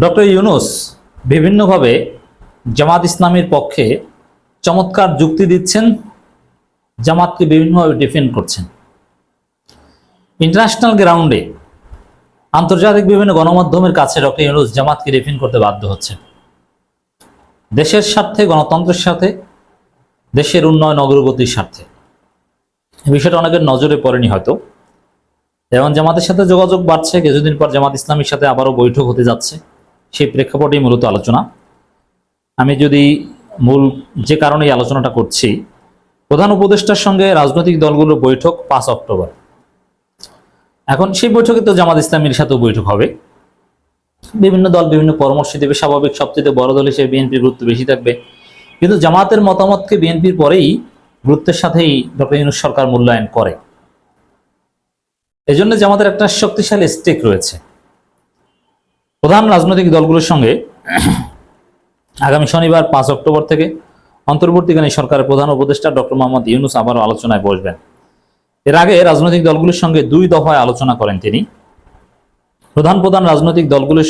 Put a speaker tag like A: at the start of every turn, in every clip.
A: Doctor Yunus বিভিন্নভাবে জামাত ইসলামের পক্ষে চমৎকার যুক্তি দিচ্ছেন, জামাতকে বিভিন্নভাবে ডিফেন্ড করছেন। ইন্টারন্যাশনাল গ্রাউন্ডে আন্তর্জাতিক বিভিন্ন গণমাধ্যমের কাছে ডক্টর ইউনুস জামাতকে ডিফেন্ড করতে বাধ্য হচ্ছেন। দেশের স্বার্থে, গণতন্ত্রের সাথে, দেশের উন্নয়ন অগ্রগতির স্বার্থে। বিষয়টা অনেকের নজরে পড়েনি হয়তো। এবং জামাতের সাথে যোগাযোগ বাড়ছে, কিছুদিন পর জামাত ইসলামের সাথে আবারও বৈঠক হতে যাচ্ছে। সেই প্রেক্ষাপটেই মূলত আলোচনা। আমি যদি মূল যে কারণে এই আলোচনাটা করছি, প্রধান উপদেষ্টার সঙ্গে রাজনৈতিক দলগুলোর বৈঠক পাঁচ অক্টোবর। এখন সেই বৈঠকে তো জামাত ইসলামের সাথেও বৈঠক হবে। বিভিন্ন দল বিভিন্ন পরামর্শ দেবে, স্বাভাবিক সবচেয়ে বড় দল হিসেবে বিএনপির গুরুত্ব বেশি থাকবে। কিন্তু জামাতের মতামতকে বিএনপির পরেই গুরুত্বের সাথেই ডক্টর ইউনুস সরকার মূল্যায়ন করে। এজন্য জামাতের একটা শক্তিশালী স্টেক রয়েছে। প্রধান রাজনৈতিক দলগুলোর সঙ্গে আগামী শনিবার পাঁচ অক্টোবর থেকে অন্তর্বর্তীকালীন সরকারের প্রধান উপদেষ্টা ডক্টর মোহাম্মদ ইউনুস আবারও আলোচনায় বসবেন। এর আগে রাজনৈতিক দলগুলোর সঙ্গে দুই দফায় আলোচনা করেন তিনি। প্রধান প্রধান রাজনৈতিক দলগুলো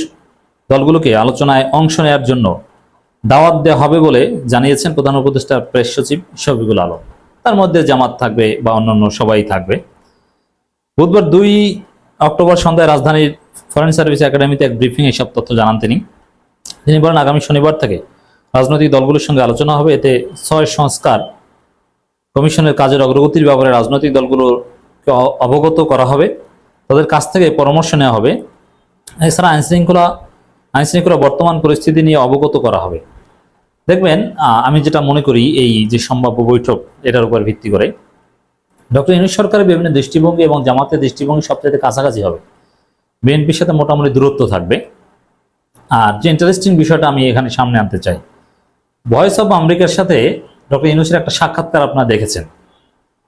A: দলগুলোকে আলোচনায় অংশ নেওয়ার জন্য দাওয়াত দেওয়া হবে বলে জানিয়েছেন প্রধান উপদেষ্টা প্রেস সচিব শফিকুল আলম। তার মধ্যে জামাত থাকবে বা অন্যান্য সবাই থাকবে। বুধবার দুই অক্টোবর সন্ধ্যায় রাজধানীর ফরেন সার্ভিস একাডেমিতে এক ব্রিফিং এসব তথ্য জানান তিনি। তিনি বলেন, আগামী শনিবার থেকে রাজনৈতিক দলগুলোর সঙ্গে আলোচনা হবে। এতে ছয় সংস্কার কমিশনের কাজের অগ্রগতির ব্যাপারে রাজনৈতিক দলগুলোকে অবগত করা হবে। তাদের কাছ থেকে পরামর্শ নেওয়া হবে। এছাড়া আইনশৃঙ্খলা আইনশৃঙ্খলা বর্তমান পরিস্থিতি নিয়ে অবগত করা হবে। দেখবেন আমি যেটা মনে করি, এই যে সম্ভাব্য বৈঠক, এটার উপর ভিত্তি করে। ডক্টর ইউনুস সরকারের বিভিন্ন দৃষ্টিভঙ্গি এবং জামাতের দৃষ্টিভঙ্গি সবচেয়ে কাছাকাছি হবে। বিএনপির সাথে মোটামুটি দূরত্ব থাকবে। আর যে ইন্টারেস্টিং বিষয়টা আমি এখানে সামনে আনতে চাই ভয়েস অফ আমেরিকার সাথে ডক্টর ইউনুসের একটা সাক্ষাৎকার আপনারা দেখেছেন।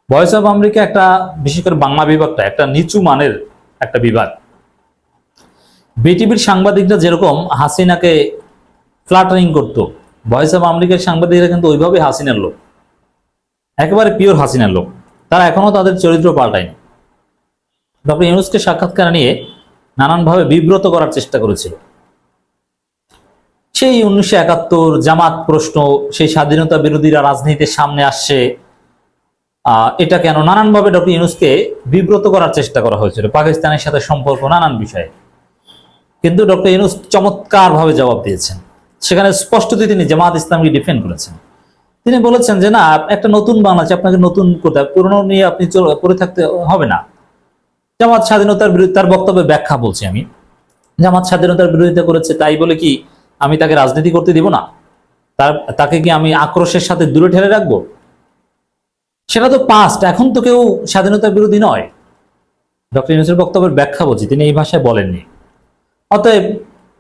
A: ভয়েস অফ আমেরিকা একটা বিশেষ করে বাংলা বিভাগটা, একটা নিচু মানের একটা বিভাগ। বিটিভির সাংবাদিকরা যেরকম হাসিনাকে ফ্লাটারিং করতো ভয়েস অফ আমেরিকার সাংবাদিকরা কিন্তু ওইভাবে হাসিনার লোক। একেবারে পিওর হাসিনার লোক। তারা এখনও তাদের চরিত্র পাল্টায়নি। ডক্টর ইউনুসকে সাক্ষাৎকার নিয়ে নানানভাবে বিব্রত করার চেষ্টা করেছিল। সেই উনিশশো একাত্তর জামাত প্রশ্ন, সেই স্বাধীনতা বিরোধীরা রাজনীতির সামনে আসছে এটা কেন? নানানভাবে ডক্টর ইউনুসকে বিব্রত করার চেষ্টা করা হয়েছিল, পাকিস্তানের সাথে সম্পর্ক নানান বিষয়ে। কিন্তু ডক্টর ইউনুস চমৎকার ভাবে জবাব দিয়েছেন। সেখানে স্পষ্টতই তিনি জামাত ইসলামকে ডিফেন্ড করেছেন। তিনি বলেছেন যে, না, একটা নতুন বাংলাদেশ, আপনাকে নতুন হবে পুরনো নিয়ে আপনি পড়ে থাকতে হবে না। জামাত স্বাধীনতার বিরুদ্ধে তার বক্তব্যে ব্যাখ্যা বলছি আমি। জামাত স্বাধীনতার বিরোধিতা করেছে, তাই বলে কি আমি তাকে রাজনীতি করতে দিব না? তার, তাকে কি আমি আক্রোশের সাথে দূরে ঠেলে রাখব? সেটা তো পাস্ট এখন তো কেউ স্বাধীনতার বিরোধী নয়। ডক্টর ইউনুসের বক্তব্যের ব্যাখ্যা বলছি, তিনি এই ভাষায় বলেননি। অতএব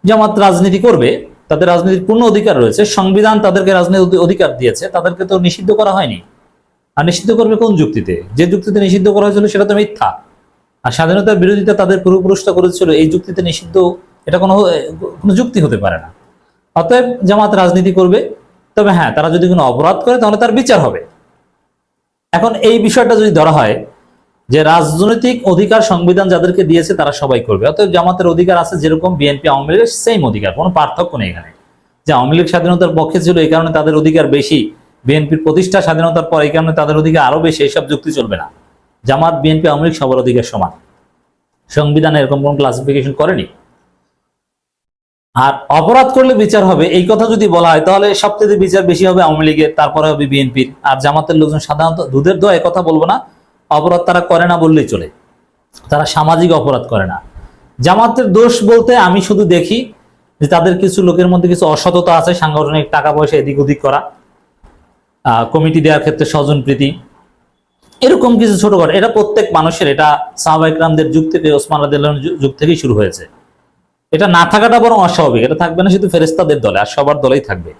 A: জামাত রাজনীতি করবে, তাদের রাজনীতির পূর্ণ অধিকার রয়েছে, সংবিধান তাদেরকে রাজনীতির অধিকার দিয়েছে, তাদেরকে তো নিষিদ্ধ করা হয়নি। আর নিষিদ্ধ করবে কোন যুক্তিতে? যে যুক্তিতে নিষিদ্ধ করা হয়েছিল সেটা তো মিথ্যা। আর স্বাধীনতার বিরোধিতা তাদের পূর্বপুরুষটা করেছিল, এই যুক্তিতে নিষিদ্ধ, এটা কোনো কোনো যুক্তি হতে পারে না। অতএব জামাত রাজনীতি করবে, তবে হ্যাঁ তারা যদি কোনো অপরাধ করে, তাহলে তার বিচার হবে। এখন এই বিষয়টা যদি ধরা হয়, যে রাজনৈতিক অধিকার সংবিধান যাদেরকে দিয়েছে, তারা সবাই করবে। অতএব জামাতের অধিকার আছে, যেরকম বিএনপি, আওয়ামী লীগের সেম অধিকার, কোনো পার্থক্য নেই এখানে। যে আওয়ামী লীগ স্বাধীনতার পক্ষে ছিল, এই কারণে তাদের অধিকার বেশি। বিএনপির প্রতিষ্ঠা স্বাধীনতার পর, এই কারণে তাদের অধিকার আরও বেশি, এইসব যুক্তি চলবে না। জামাত, বিএনপি, আওয়ামী লীগ সবার অধিকার সমান। সংবিধানে এরকম কোন ক্লাসিফিকেশন করেনি। আর অপরাধ করলে বিচার হবে, এই কথা যদি বলা হয়, তাহলে সবচেয়ে বিচার বেশি হবে আওয়ামী লীগের, তারপরে হবে বিএনপির। আর জামাতের লোকজন সাধারণত দুধের দোয়া কথা বলব না, অপরাধ তারা করে না বললেই চলে। তারা সামাজিক অপরাধ করে না। জামাতের দোষ বলতে আমি শুধু দেখি যে তাদের কিছু লোকের মধ্যে কিছু অসততা আছে, সাংগঠনিক টাকা পয়সা এদিক ওদিক করা কমিটি দেওয়ার ক্ষেত্রে স্বজন প্রীতি এরকম কিছু ছোটখাটো এটা প্রত্যেক মানুষের, এটা সাহবাইকরামদের যুগ থেকে, ওসমান যুগ- যুগ থেকেই শুরু হয়েছে। এটা না থাকাটা বরং অস্বাভাবিক। এটা থাকবে না শুধু ফেরেস্তাদের দলে, আর সবার দলেই থাকবে।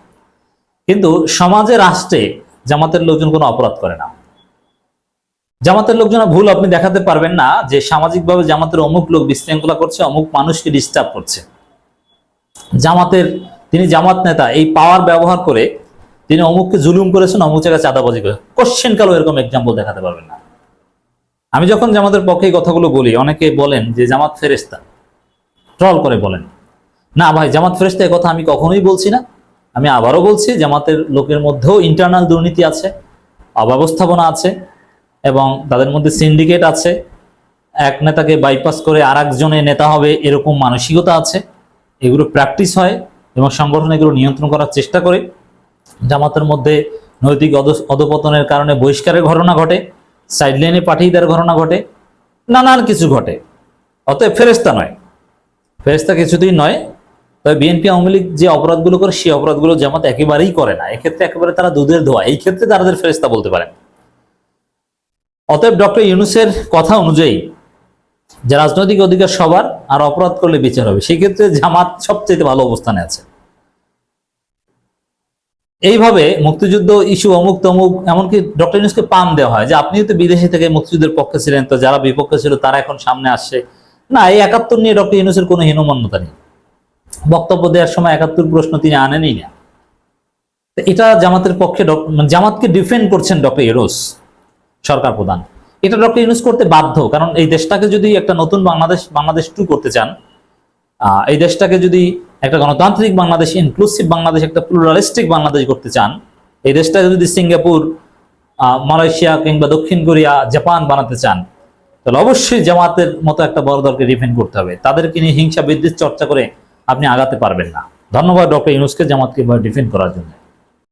A: কিন্তু সমাজে, রাষ্ট্রে জামাতের লোকজন কোনো অপরাধ করে না। জামাতের লোকজন ভুল আপনি দেখাতে পারবেন না যে সামাজিকভাবে জামাতের অমুক লোক বিশৃঙ্খলা করছে, অমুক মানুষকে ডিস্টার্ব করছে। জামাতের তিনি জামাত নেতা, এই পাওয়ার ব্যবহার করে তিনি অমুককে জুলুম করেছেন, অমুক জায়গায় চাঁদাবাজি করে। কোশ্চেন কালো এরকম এক্সাম্পল দেখাতে পারবেন না। আমি যখন জামাতের পক্ষে এই কথাগুলো বলি, অনেকে বলেন যে জামাত ফেরেস্তা ট্রল করে বলেন। না ভাই, জামাত ফেরেস্তা কথা আমি কখনোই বলছি না। আমি আবারও বলছি, জামাতের লোকের মধ্যেও ইন্টারনাল দুর্নীতি আছে, অব্যবস্থাপনা আছে, এবং তাদের মধ্যে সিন্ডিকেট আছে। এক নেতাকে বাইপাস করে আর একজনের নেতা হবে, এরকম মানসিকতা আছে। এগুলো প্র্যাকটিস হয় এবং সংগঠন এগুলো নিয়ন্ত্রণ করার চেষ্টা করে। জামাতের মধ্যে নৈতিক অধ- অধপতনের কারণে বহিষ্কারের ঘটনা ঘটে সাইডলাইনে পাঠিয়ে দেওয়ার ঘটনা ঘটে, নানান কিছু ঘটে। অতএব ফেরেস্তা নয়। ফেরেস্তা কিছুতেই নয়, তবে বিএনপি আওয়ামী লীগ যে অপরাধগুলো করে, সেই অপরাধগুলো জামাত একেবারেই করে না। এক্ষেত্রে একেবারে তারা দুধের ধোয়া। এই ক্ষেত্রে তাদের ফেরেস্তা বলতে পারেন। অতএব ডক্টর ইউনুসের কথা অনুযায়ী, যে রাজনৈতিক অধিকার সবার, আর অপরাধ করলে বিচার হবে, সেই ক্ষেত্রে জামাত সবচেয়ে ভালো অবস্থানে আছে। এইভাবে মুক্তিযুদ্ধ ইস্যু অমুক তমুক, এমনকি ডক্টর ইউনুসকে পাম দেওয়া হয় যে আপনিও তো বিদেশি থেকে মুক্তিযুদ্ধের পক্ষে ছিলেন, তো যারা বিপক্ষে ছিল তারা এখন সামনে আসছে। না, এই একাত্তর নিয়ে ডক্টর ইউনুসের কোনো হীনমান্যতা নেই। বক্তব্য দেওয়ার সময় একাত্তর প্রশ্ন তিনি আনেনই না। এটা জামাতের পক্ষে মানে জামাতকে ডিফেন্ড করছেন ডক্টর ইউনুস সরকার প্রধান। এটা ডক্টর ইউনুস করতে বাধ্য, কারণ এই দেশটাকে যদি একটা নতুন বাংলাদেশ বাংলাদেশ টু করতে চান এই দেশটাকে যদি একটা গণতান্ত্রিক বাংলাদেশ ইনক্লুসিভ বাংলাদেশ, একটা প্লুরালিস্টিক বাংলাদেশ করতে চান, এই দেশটা যদি সিঙ্গাপুর মালয়েশিয়া কিংবা দক্ষিণ কোরিয়া, জাপান বানাতে চান, তাহলে অবশ্যই জামাতের মতো একটা বড় দলকে ডিফেন্ড করতে হবে। তাদেরকে নিয়ে হিংসা বিদ্বেষ চর্চা করে আপনি আগাতে পারবেন না। ধন্যবাদ ডক্টর ইউনুসকে জামাতকে ডিফেন্ড করার জন্য।